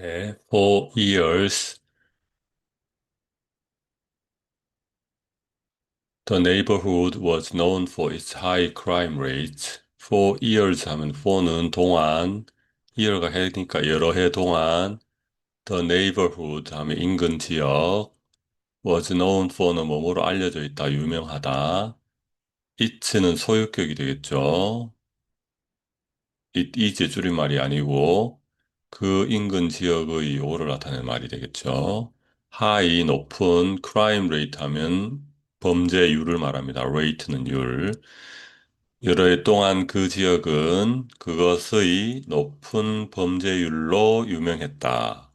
네, for years, the neighborhood was known for its high crime rates. For years 하면 for는 동안, year가 해니까 여러 해 동안, the neighborhood 하면 인근 지역, was known for는 뭐뭐로 알려져 있다, 유명하다. it는 소유격이 되겠죠. it is 줄임말이 아니고, 그 인근 지역의 요를 나타내는 말이 되겠죠. high, 높은, crime rate 하면 범죄율을 말합니다. rate는 율. 여러 해 동안 그 지역은 그것의 높은 범죄율로 유명했다.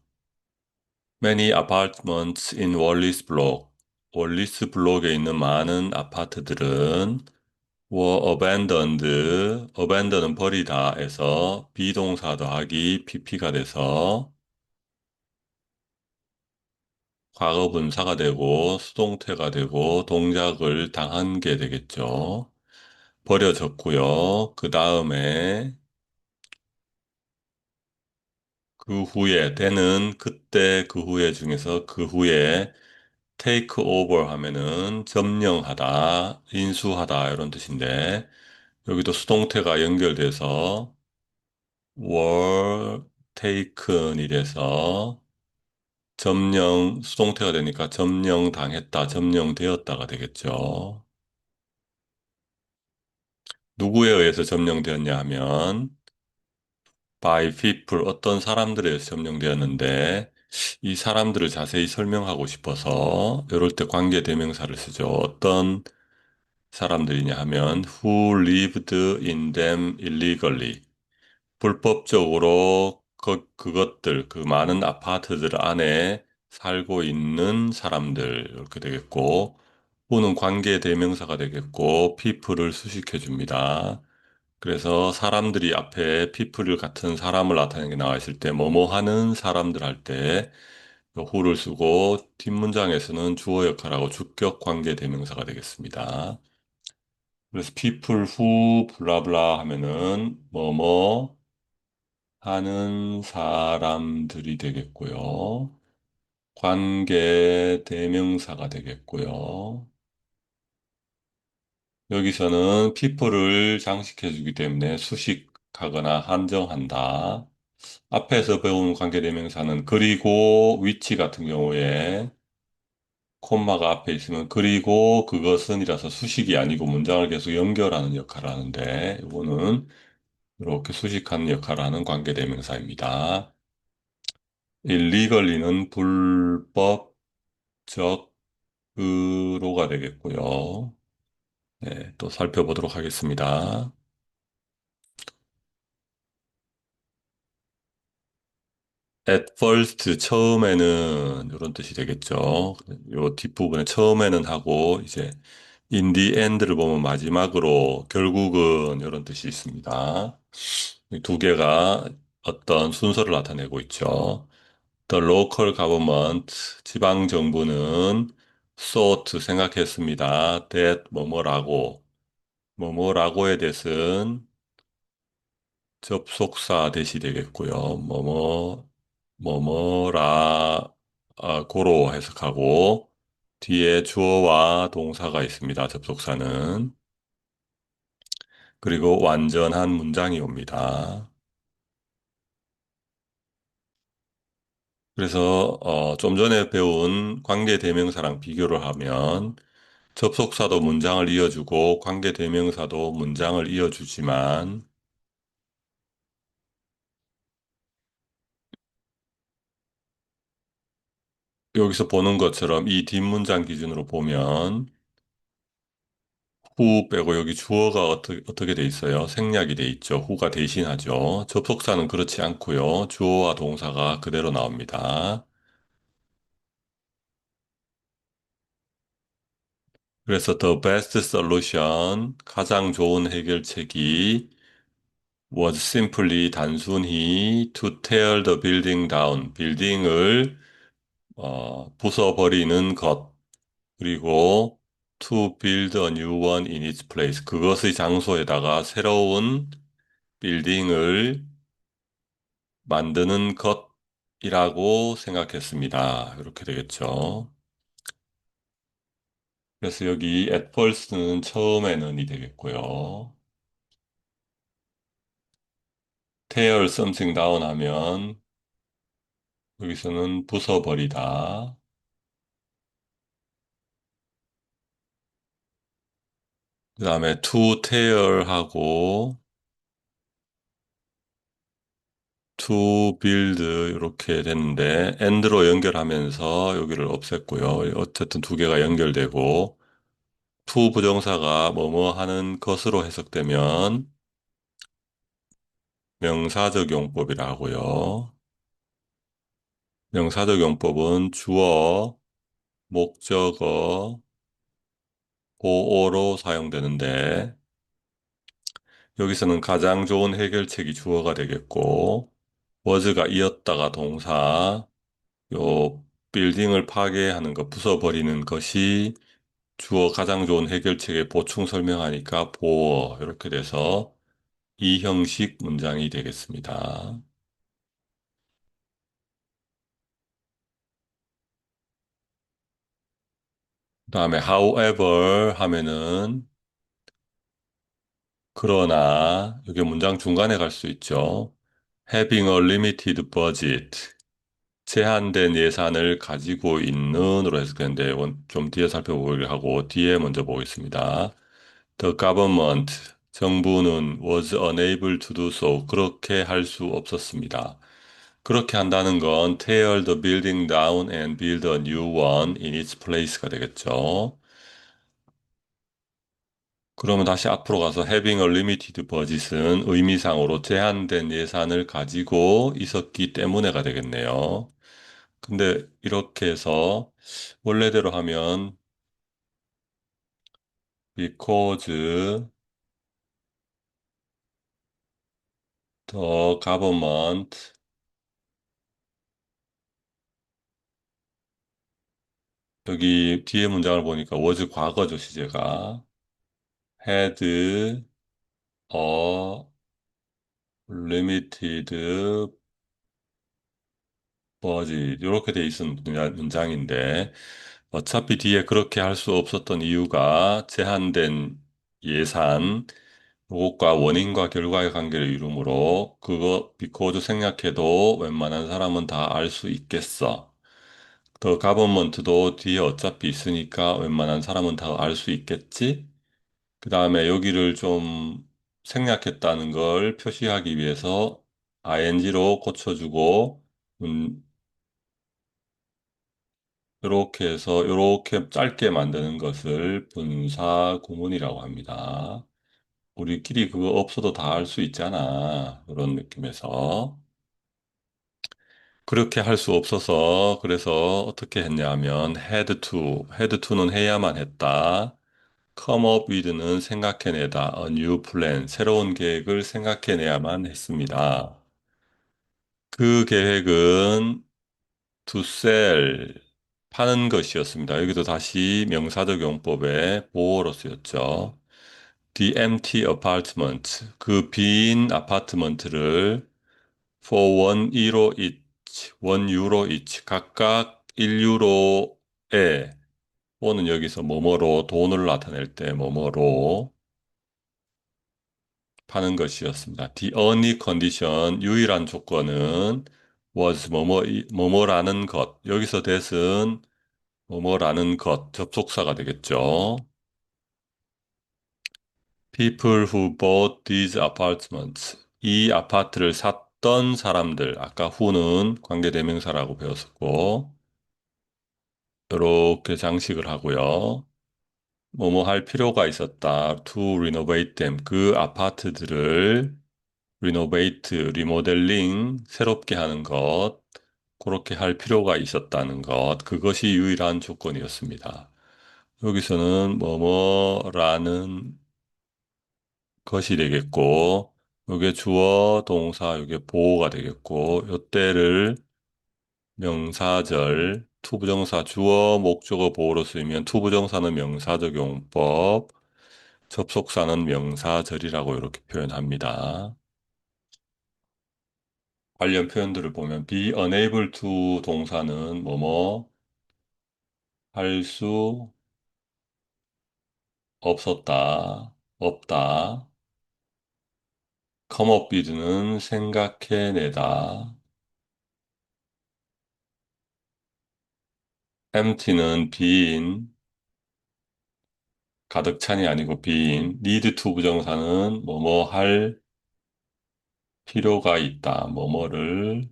Many apartments in Wallis Block. 월리스 블록에 있는 많은 아파트들은 were abandoned, abandon은 버리다 에서 비동사 더하기 pp가 돼서 과거 분사가 되고 수동태가 되고 동작을 당한 게 되겠죠. 버려졌고요. 그 다음에 그 후에 되는 그때 그 후에 중에서 그 후에 take over 하면은 점령하다, 인수하다 이런 뜻인데 여기도 수동태가 연결돼서 were taken이 돼서 점령, 수동태가 되니까 점령당했다, 점령되었다가 되겠죠. 누구에 의해서 점령되었냐 하면 by people, 어떤 사람들에 의해서 점령되었는데 이 사람들을 자세히 설명하고 싶어서 이럴 때 관계 대명사를 쓰죠. 어떤 사람들이냐 하면 who lived in them illegally. 불법적으로 그, 그것들, 그 많은 아파트들 안에 살고 있는 사람들, 이렇게 되겠고, who는 관계 대명사가 되겠고, people을 수식해 줍니다. 그래서 사람들이 앞에 people 같은 사람을 나타내는 게 나와 있을 때, 뭐뭐 하는 사람들 할 때, who를 쓰고, 뒷문장에서는 주어 역할하고 주격 관계 대명사가 되겠습니다. 그래서 people who 블라블라 하면은 뭐뭐 하는 사람들이 되겠고요. 관계 대명사가 되겠고요. 여기서는 people을 장식해주기 때문에 수식하거나 한정한다. 앞에서 배운 관계 대명사는 그리고 위치 같은 경우에 콤마가 앞에 있으면 그리고 그것은이라서 수식이 아니고 문장을 계속 연결하는 역할을 하는데 이거는 이렇게 수식하는 역할을 하는 관계대명사입니다. illegally,는 불법적 으로가 되겠고요. 네, 또 살펴보도록 하겠습니다. at first, 처음에는 이런 뜻이 되겠죠. 요 뒷부분에 처음에는 하고 이제 in the end를 보면 마지막으로 결국은 이런 뜻이 있습니다. 이두 개가 어떤 순서를 나타내고 있죠. The local government, 지방 정부는 thought 생각했습니다. that 뭐뭐라고 뭐뭐라고에 대해서는 접속사 대시 되겠고요. 뭐뭐 뭐뭐라 아, 고로 해석하고 뒤에 주어와 동사가 있습니다. 접속사는 그리고 완전한 문장이 옵니다. 그래서 어, 좀 전에 배운 관계 대명사랑 비교를 하면 접속사도 문장을 이어주고 관계 대명사도 문장을 이어주지만 여기서 보는 것처럼 이 뒷문장 기준으로 보면 후 빼고 여기 주어가 어떻게, 어떻게 돼 있어요? 생략이 돼 있죠. 후가 대신하죠. 접속사는 그렇지 않고요. 주어와 동사가 그대로 나옵니다. 그래서 the best solution, 가장 좋은 해결책이 was simply 단순히 to tear the building down, 빌딩을 어, 부숴버리는 것, 그리고 to build a new one in its place, 그것의 장소에다가 새로운 빌딩을 만드는 이라고 생각했습니다. 이렇게 되겠죠. 그래서 여기 at first는 처음에는 이 되겠고요. tear something down 하면 여기서는 부숴버리다. 그 다음에 to tear 하고 to build 이렇게 됐는데 and로 연결하면서 여기를 없앴고요. 어쨌든 두 개가 연결되고 to 부정사가 뭐뭐 하는 것으로 해석되면 명사적 용법이라고요. 명사적 용법은 주어, 목적어, 보어로 사용되는데 여기서는 가장 좋은 해결책이 주어가 되겠고 was가 이었다가 동사, 요 빌딩을 파괴하는 것, 부숴버리는 것이 주어 가장 좋은 해결책에 보충 설명하니까 보어 이렇게 돼서 이 형식 문장이 되겠습니다. 다음에 however 하면은 그러나 이게 문장 중간에 갈 수 있죠. having a limited budget 제한된 예산을 가지고 있는으로 해석되는데 이건 좀 뒤에 살펴보기로 하고 뒤에 먼저 보겠습니다. The government 정부는 was unable to do so 그렇게 할 수 없었습니다. 그렇게 한다는 건 tear the building down and build a new one in its place가 되겠죠. 그러면 다시 앞으로 가서 having a limited budget은 의미상으로 제한된 예산을 가지고 있었기 때문에가 되겠네요. 근데 이렇게 해서 원래대로 하면 because the government 여기 뒤에 문장을 보니까 was 과거죠, 시제가. had a limited budget. 이렇게 돼 있는 문장- 문장인데, 어차피 뒤에 그렇게 할 수 없었던 이유가 제한된 예산, 그것과 원인과 결과의 관계를 이루므로, 그거, because 생략해도 웬만한 사람은 다 알 수 있겠어. 더 가버먼트도 뒤에 어차피 있으니까 웬만한 사람은 다 알 수 있겠지? 그 다음에 여기를 좀 생략했다는 걸 표시하기 위해서 ing로 고쳐주고, 음, 이렇게 해서 이렇게 짧게 만드는 것을 분사 구문이라고 합니다. 우리끼리 그거 없어도 다 알 수 있잖아. 그런 느낌에서. 그렇게 할 수 없어서 그래서 어떻게 했냐 하면 had to, had to는 해야만 했다. come up with는 생각해내다. a new plan, 새로운 계획을 생각해내야만 했습니다. 그 계획은 to sell, 파는 것이었습니다. 여기도 다시 명사적 용법의 보호로 쓰였죠. The empty apartment, 그 빈 아파트먼트를 for one euro each, one euro each, 각각 1유로에, 오는 여기서 뭐뭐로 돈을 나타낼 때 뭐뭐로 파는 것이었습니다. The only condition, 유일한 조건은 was 뭐뭐, 뭐뭐라는 것. 여기서 that은 뭐뭐라는 것, 접속사가 되겠죠. People who bought these apartments. 이 아파트를 샀 던 사람들. 아까 who는 관계대명사라고 배웠었고, 이렇게 장식을 하고요. 뭐뭐 할 필요가 있었다. to renovate them. 그 아파트들을 renovate, 리모델링, 새롭게 하는 것. 그렇게 할 필요가 있었다는 것. 그것이 유일한 조건이었습니다. 여기서는 뭐뭐라는 것이 되겠고, 요게 주어, 동사, 요게 보호가 되겠고, 요때를 명사절, 투부정사, 주어, 목적어, 보호로 쓰이면 투부정사는 명사적 용법, 접속사는 명사절이라고 이렇게 표현합니다. 관련 표현들을 보면 be unable to 동사는 뭐뭐 할 수 없었다, 없다. With는 생각해내다. empty는 빈, 가득 찬이 아니고 빈. need to 부정사는 뭐뭐 할 필요가 있다. 뭐뭐를.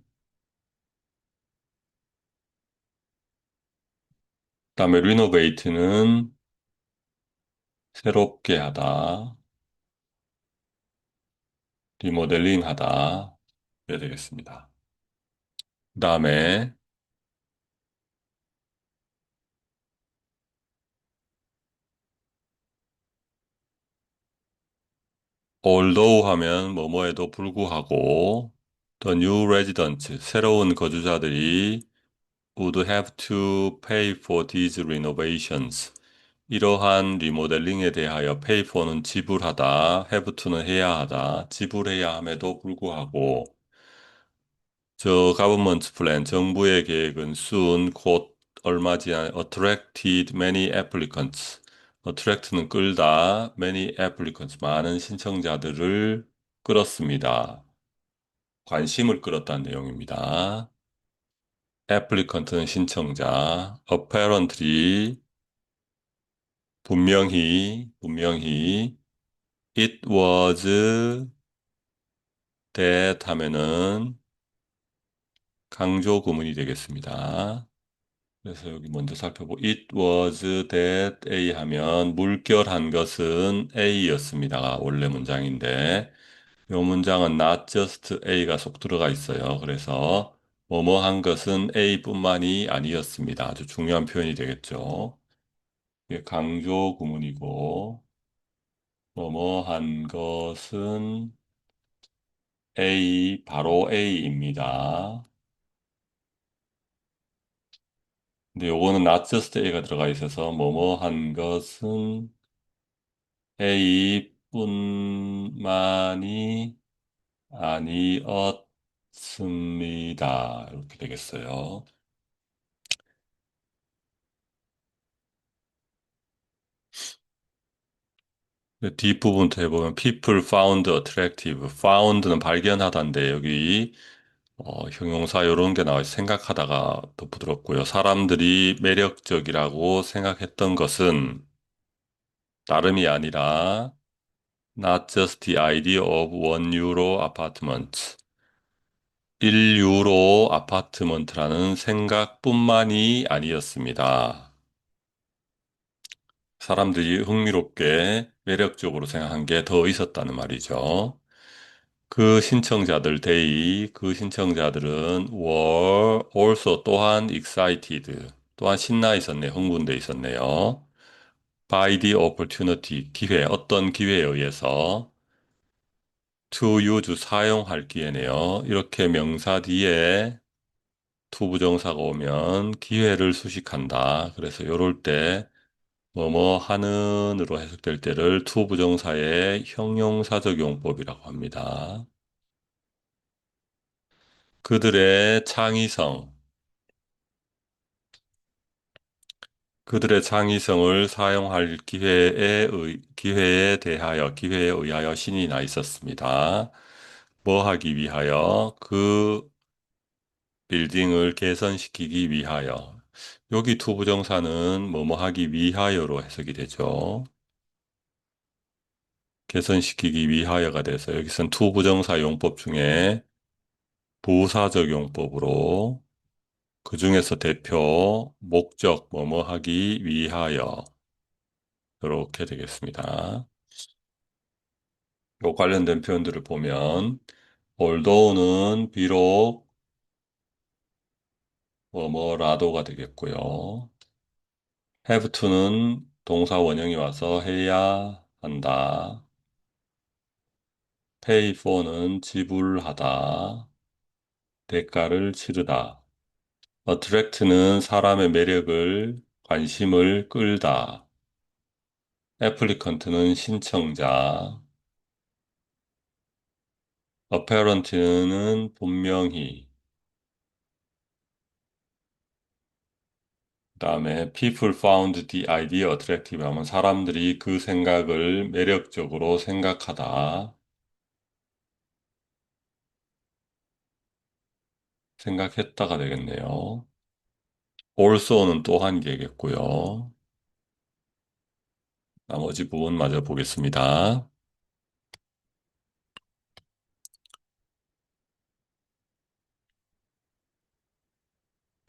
그 다음에 renovate는 새롭게 하다. 리모델링 하다. 이래 되겠습니다. 그 다음에 although 하면 뭐뭐에도 불구하고 the new residents 새로운 거주자들이 would have to pay for these renovations. 이러한 리모델링에 대하여 for는 지불하다, to는 해야 하다, 지불해야 함에도 불구하고 저 government plan, 정부의 계획은 soon, 곧 얼마 지난 attracted many applicants. attract는 끌다, many applicants, 많은 신청자들을 끌었습니다. 관심을 끌었다는 내용입니다. applicant는 신청자, apparently 분명히, 분명히 it was that 하면은 강조 구문이 되겠습니다. 그래서 여기 먼저 살펴보 it was that A 하면 물결한 것은 A였습니다. 원래 문장인데 이 문장은 not just A가 속 들어가 있어요. 그래서 뭐뭐 한 것은 A뿐만이 아니었습니다. 아주 중요한 표현이 되겠죠. 이게 강조 구문이고 뭐뭐 한 것은 A, 바로 A입니다. 근데 요거는 not just A가 들어가 있어서 뭐뭐 한 것은 A뿐만이 아니었습니다. 이렇게 되겠어요. 뒷부분부터 해보면 people found attractive. found는 발견하다인데 여기 어, 형용사 이런 게 나와 있어 생각하다가 더 부드럽고요. 사람들이 매력적이라고 생각했던 것은 다름이 아니라 not just the idea of one euro apartment. 1유로 아파트먼트라는 생각뿐만이 아니었습니다. 사람들이 흥미롭게 매력적으로 생각한 게 더 있었다는 말이죠. 그 신청자들, they, 그 신청자들은 were also 또한 excited, 또한 신나 있었네, 흥분돼 있었네요. by the opportunity, 기회, 어떤 기회에 의해서 to use, 사용할 기회네요. 이렇게 명사 뒤에 to 부정사가 오면 기회를 수식한다. 그래서 이럴 때 뭐뭐 하는으로 해석될 때를 to 부정사의 형용사적 용법이라고 합니다. 그들의 창의성, 그들의 창의성을 사용할 기회에, 의, 기회에 대하여, 기회에 의하여 신이 나 있었습니다. 뭐 하기 위하여? 그 빌딩을 개선시키기 위하여. 여기 투 부정사는 뭐뭐 하기 위하여로 해석이 되죠. 개선시키기 위하여가 돼서 여기선 투 부정사 용법 중에 부사적 용법으로 그 중에서 대표 목적 뭐뭐 하기 위하여 이렇게 되겠습니다. 요 관련된 표현들을 보면 although는 비록 뭐뭐라도가 되겠고요. have to는 동사 원형이 와서 해야 한다. pay for는 지불하다. 대가를 치르다. attract는 사람의 매력을, 관심을 끌다. applicant는 신청자. apparent는 분명히. 다음에 people found the idea attractive 하면 사람들이 그 생각을 매력적으로 생각하다. 생각했다가 되겠네요. also는 또한 개겠고요. 나머지 부분 마저 보겠습니다.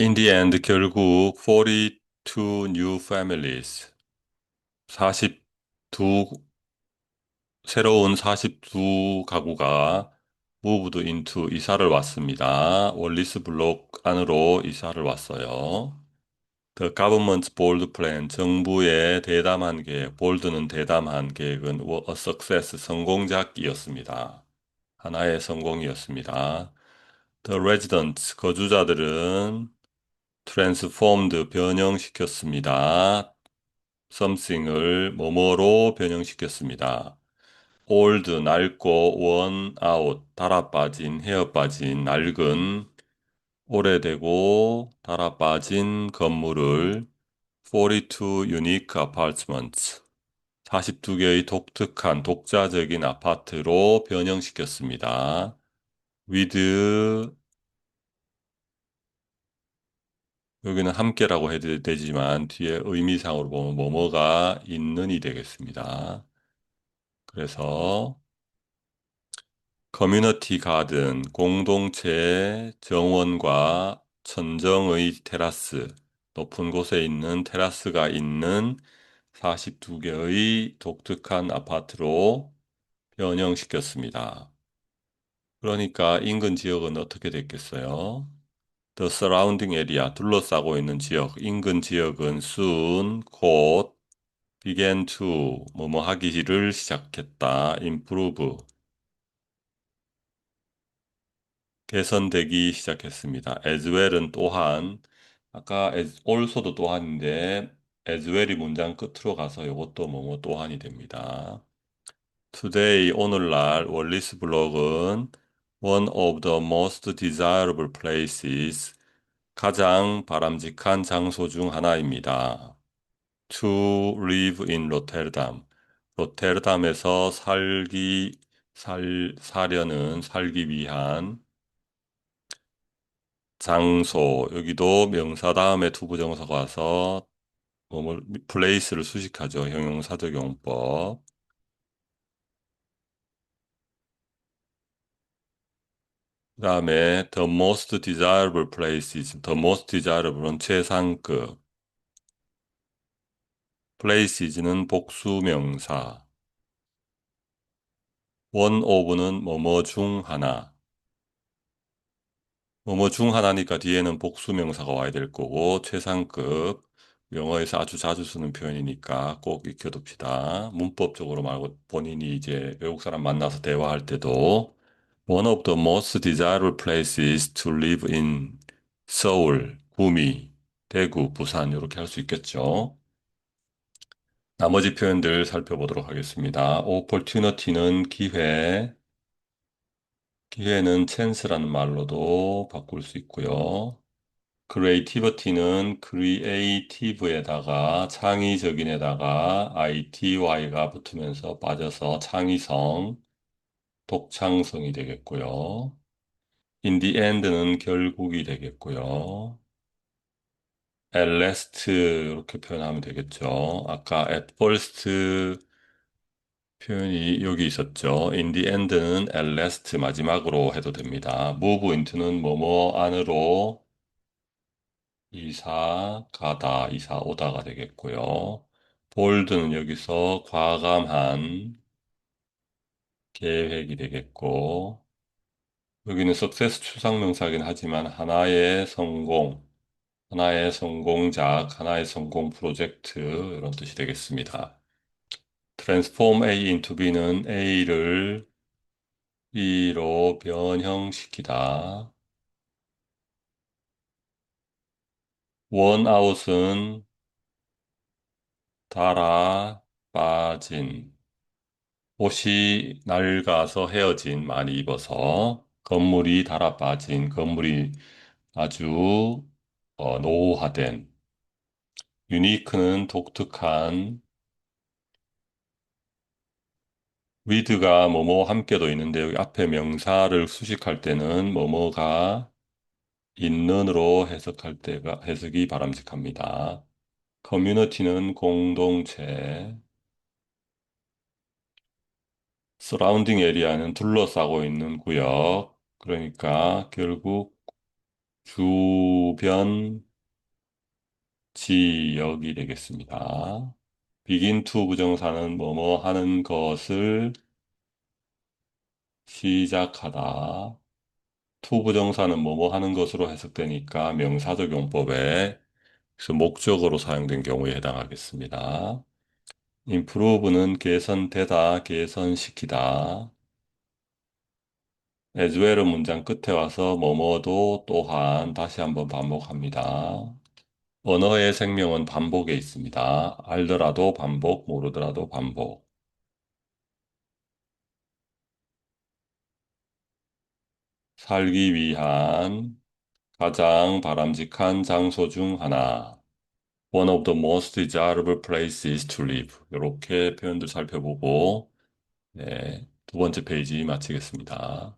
In the end, 결국 42 new families, 42 새로운 42 가구가 moved into 이사를 왔습니다. 월리스 블록 안으로 이사를 왔어요. The government's bold plan, 정부의 대담한 계획, bold는 대담한 계획은 a success, 성공작이었습니다. 하나의 성공이었습니다. The residents, 거주자들은 transformed, 변형시켰습니다. something을 뭐뭐로 변형시켰습니다. old, 낡고, worn out, 달아 빠진, 헤어 빠진, 낡은, 오래되고 달아 빠진 건물을 42 unique apartments, 42개의 독특한 독자적인 아파트로 변형시켰습니다. with 여기는 함께라고 해도 되지만 뒤에 의미상으로 보면 뭐뭐가 있는이 되겠습니다. 그래서 커뮤니티 가든 공동체 정원과 천정의 테라스 높은 곳에 있는 테라스가 있는 42개의 독특한 아파트로 변형시켰습니다. 그러니까 인근 지역은 어떻게 됐겠어요? The surrounding area, 둘러싸고 있는 지역, 인근 지역은 soon, 곧 began to, 뭐뭐 하기를 시작했다. improve, 개선되기 시작했습니다. as well은 또한, 아까 as, also도 또한인데, as well이 문장 끝으로 가서 이것도 뭐뭐 또한이 됩니다. Today, 오늘날 월리스 블록은 one of the most desirable places, 가장 바람직한 장소 중 하나입니다. To live in Rotterdam. 로테르담에서 살기, 살, 사려는, 살기 위한 장소. 여기도 명사 다음에 투부정사가 와서 place를 수식하죠. 형용사적 용법. 그 다음에 the most desirable places, the most desirable은 최상급, places는 복수명사, one of는 뭐뭐 중 하나, 뭐뭐 중 하나니까 뒤에는 복수명사가 와야 될 거고 최상급, 영어에서 아주 자주 쓰는 표현이니까 꼭 익혀둡시다. 문법적으로 말고 본인이 이제 외국 사람 만나서 대화할 때도 One of the most desirable places to live in 서울, 구미, 대구, 부산 이렇게 할 수 있겠죠. 나머지 표현들 살펴보도록 하겠습니다. opportunity는 기회, 기회는 chance라는 말로도 바꿀 수 있고요. creativity는 creative에다가 창의적인에다가 ity가 붙으면서 빠져서 창의성, 독창성이 되겠고요. in the end는 결국이 되겠고요. at last 이렇게 표현하면 되겠죠. 아까 at first 표현이 여기 있었죠. in the end는 at last 마지막으로 해도 됩니다. move into는 뭐뭐 안으로 이사 가다, 이사 오다가 되겠고요. bold는 여기서 과감한 계획이 되겠고, 여기는 success 추상명사긴 하지만 하나의 성공, 하나의 성공작, 하나의 성공 프로젝트 이런 뜻이 되겠습니다. transform A into B는 A를 B로 변형시키다. worn out은 달아 빠진 옷이 낡아서 헤어진, 많이 입어서, 건물이 달아 빠진, 건물이 아주 어, 노후화된, 유니크는 독특한, 위드가 뭐뭐 함께도 있는데 여기 앞에 명사를 수식할 때는 뭐뭐가 있는으로 해석할 때가 해석이 바람직합니다. 커뮤니티는 공동체, 서라운딩 에리아는 둘러싸고 있는 구역. 그러니까 결국 주변 지역이 되겠습니다. begin to 부정사는 뭐뭐 하는 것을 시작하다. to 부정사는 뭐뭐 하는 것으로 해석되니까 명사적 용법에 목적으로 사용된 경우에 해당하겠습니다. Improve는 개선되다, 개선시키다. as well은 문장 끝에 와서 뭐뭐도 또한 다시 한번 반복합니다. 언어의 생명은 반복에 있습니다. 알더라도 반복, 모르더라도 반복. 살기 위한 가장 바람직한 장소 중 하나. One of the most desirable places to live. 이렇게 표현들 살펴보고, 네, 두 번째 페이지 마치겠습니다.